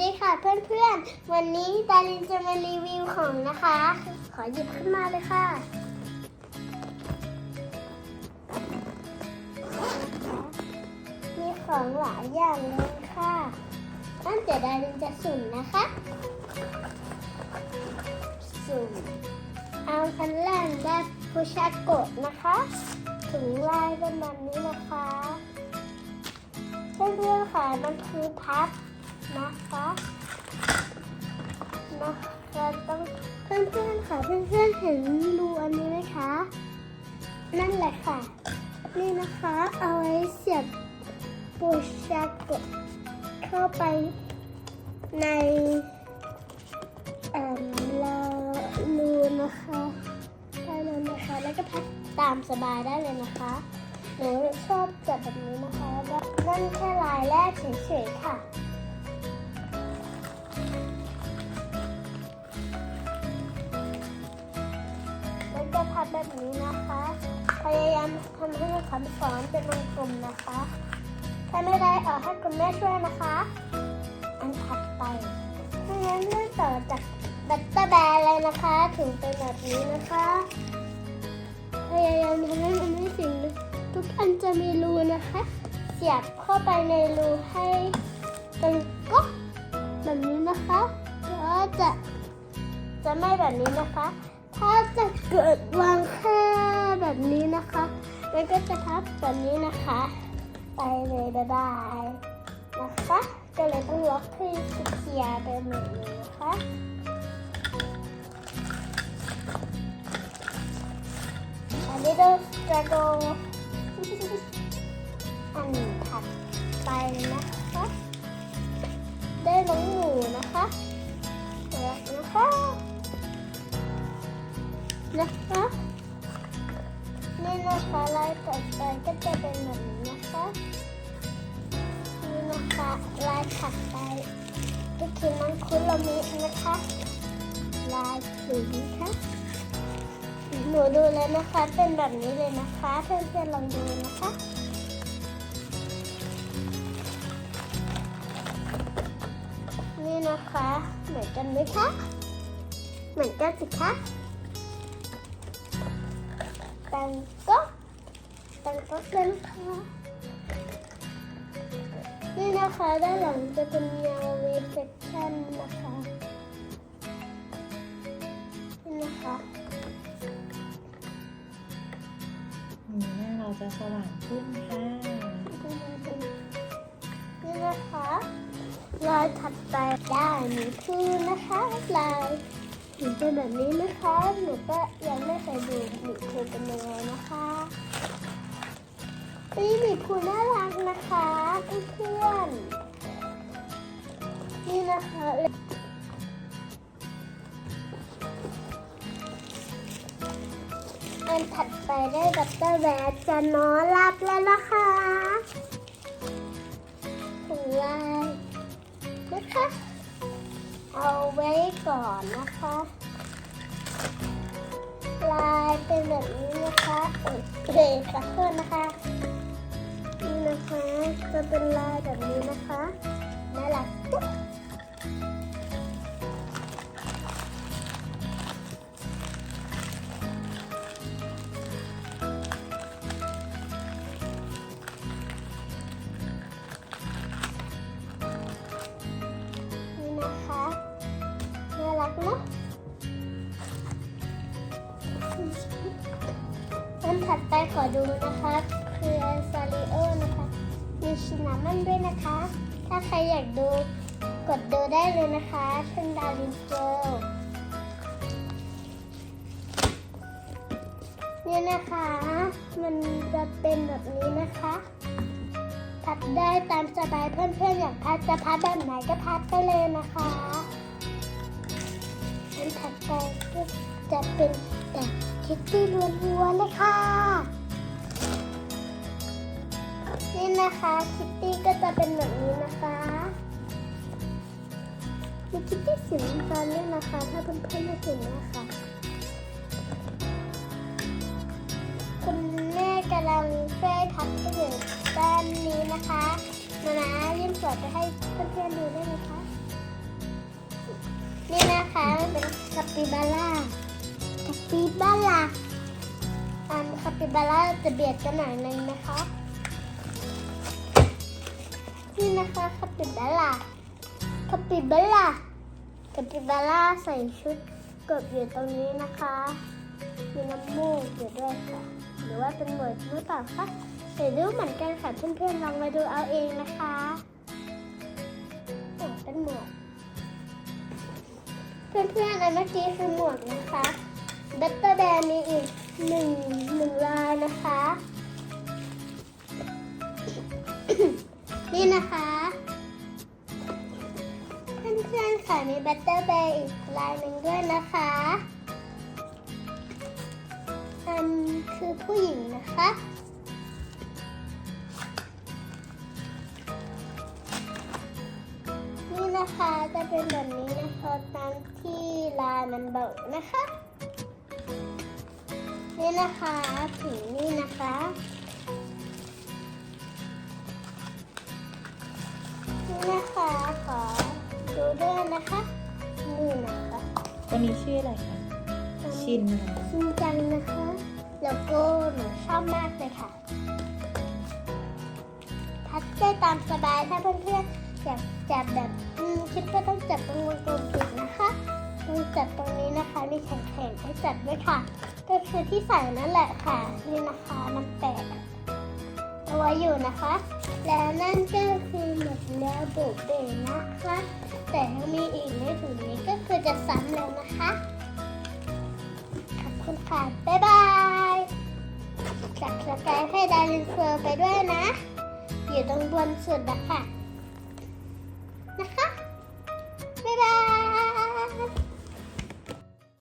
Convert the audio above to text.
ดีค่ะเพื่อนๆ วันนี้ดารินจะมารีวิวของนะคะ ขอหยิบขึ้นมาเลยค่ะ มีของหลายอย่างเลยค่ะตั้งแต่ดารินจะสุ่มนะคะ สุ่มเอาคันแรกได้ผู้ชายกดนะคะ ถึงลายเป็นแบบนี้นะคะเพื่อนๆค่ะมันคือพับ นะคะนะคะต้องเพื่อนๆค่ะเพื่อนๆเห็นรูอันนี้ไหมคะ นั่นแหละค่ะ นี่นะคะเอาไว้เสียบปูชากะเข้าไปในเอ่อลารูนะคะได้เลยนะคะ แล้วก็พับตามสบายได้เลยนะคะหนูชอบจัดแบบนี้นะคะ นั่นแค่ลายแรกเฉยๆค่ะ พับแบบนี้นะคะ พยายามทำให้คำสอนเป็นวงกลมนะคะ ถ้าไม่ได้เออให้คุณแม่ช่วยนะคะ อันถัดไปถ้างั้นเริ่มต่อจากบัตเตอร์แบร์เลยนะคะ ถึงเป็นแบบนี้นะคะ พยายามทำให้มันไม่สิ่งทุกอันจะมีรูนะคะ เสียบเข้าไปในรูให้เป็นก๊อกแบบนี้นะคะแล้วจะจะไม่แบบนี้นะคะ ถ้าจะเกิดวางแค่แบบนี้นะคะ มันก็จะทับแบบนี้นะคะ ไปเลยบ๊ายบายนะคะ ก็เลยต้องล็อกให้เคลียร์ไปหมดเลยนะคะอันนี้ดูกระโดด จะเป็นแบบนี้นะคะนี่นะคะลายถัดไปก็คือมังคุดโรมินะคะ ลายสีค่ะหนูดูแล้วนะคะ เป็นแบบนี้เลยนะคะเพื่อนๆลองดูนะคะนี่นะคะ เหมือนกันไหมคะเหมือนกันสิคะตังก็ ก็เป็นค่ะนี่นะคะด้านหลังจะเป็นยาว reflection นะคะนี่นะคะนี่หน้าเราจะสว่างขึ้นค่ะนี่นะคะลายถัดไปได้หนูคือนะคะลายหนูเป็นแบบนี้นะคะหนูก็ยังไม่เคยดูหนูเคยเป็นยังไงนะคะ นี่หมีภูน่ารักนะคะเพื่อนๆนี่นะคะอันถัดไปได้ดับเบิลแบดจะนอนหลับแล้วนะคะถึงลายนะคะ เอาไว้ก่อนนะคะลายเป็นแบบนี้นะคะเอ้ยเด็กขอโทษนะคะ นะคะ จะเป็นลายแบบนี้นะคะน่ารักจุ๊บนี่นะคะน่ารักเนาะอันถัดไปขอดูนะคะ คือซาริโอนะคะมีชินามันด้วยนะคะ ถ้าใครอยากดูกดดูได้เลยนะคะช่องดาวินเจลเนี่ยนะคะ มันจะเป็นแบบนี้นะคะ พัดได้ตามสบายเพื่อนๆอยากพัดจะพัดแบบไหนก็พัดไปเลยนะคะอันถัดไปก็จะเป็นแต่คิตตี้ล้วนๆเลยค่ะ นะคะคิตตี้ก็จะเป็นแบบนี้นะคะมีคิตตี้สีน้ำตาลด้วยนะคะ ถ้าเพื่อนๆไม่เห็นนะคะคุณแม่กำลังช่วยพับกระเป๋าด้านนี้นะคะมานะยื่นสวดไปให้เพื่อนๆดูได้ไหมคะนะคะมันเป็นคาปิบาร่าคาปิบาร่าอันคาปิบาร่าจะเบียดกันหน่อยนึงนะคะ นี่นะคะคาปิบาร่าคาปิบาร่าคาปิบาร่าใส่ชุดเกบอยู่ตรงนี้นะคะ มีน้ำมูกอยู่ด้วยค่ะ หรือว่าเป็นหมวดหรือเปล่าคะเดี๋ยวดูเหมือนกันค่ะเพื่อนๆลองมาดูเอาเองนะคะเป็นหมวดเพื่อนๆอันเมื่อกี้คือหมวกนะคะ บัตเตอร์แบนมีอีกหนึ่งหนึ่งลายนะคะ นี่นะคะเพื่อนๆค่ะมีบัตเตอร์แบร์อีกลายหนึ่งด้วยนะคะ อันคือผู้หญิงนะคะนี่นะคะจะเป็นแบบนี้นะคะตามที่ลายมันบอกนะคะ นี่นะคะถึงนี่นะคะ นะคะนี่นะคะวันนี้ชื่ออะไรคะชินเหรอจริงจังนะคะโลโก้หนูชอบมากเลยค่ะพัดได้ตามสบายถ้าเพื่อนๆอยากจับแบบอืมคิดว่าต้องจับตรงวงกลมปิดนะคะต้องจับตรงนี้นะคะ มีแข็งๆให้จับด้วยค่ะ ก็คือที่ใส่นั่นแหละค่ะ นี่นะคะน้ำแตกเอาไว้อยู่นะคะ และนั่นก็คือหมดแล้วโบกเบนะคะ แต่ถ้ามีอีกในถุงนี้ก็คือจะซ้ำแล้วนะคะ ขอบคุณค่ะ บ๊ายบายจับสกายให้ดารินเฟอร์ไปด้วยนะ อยู่ตรงบนสุดนะคะ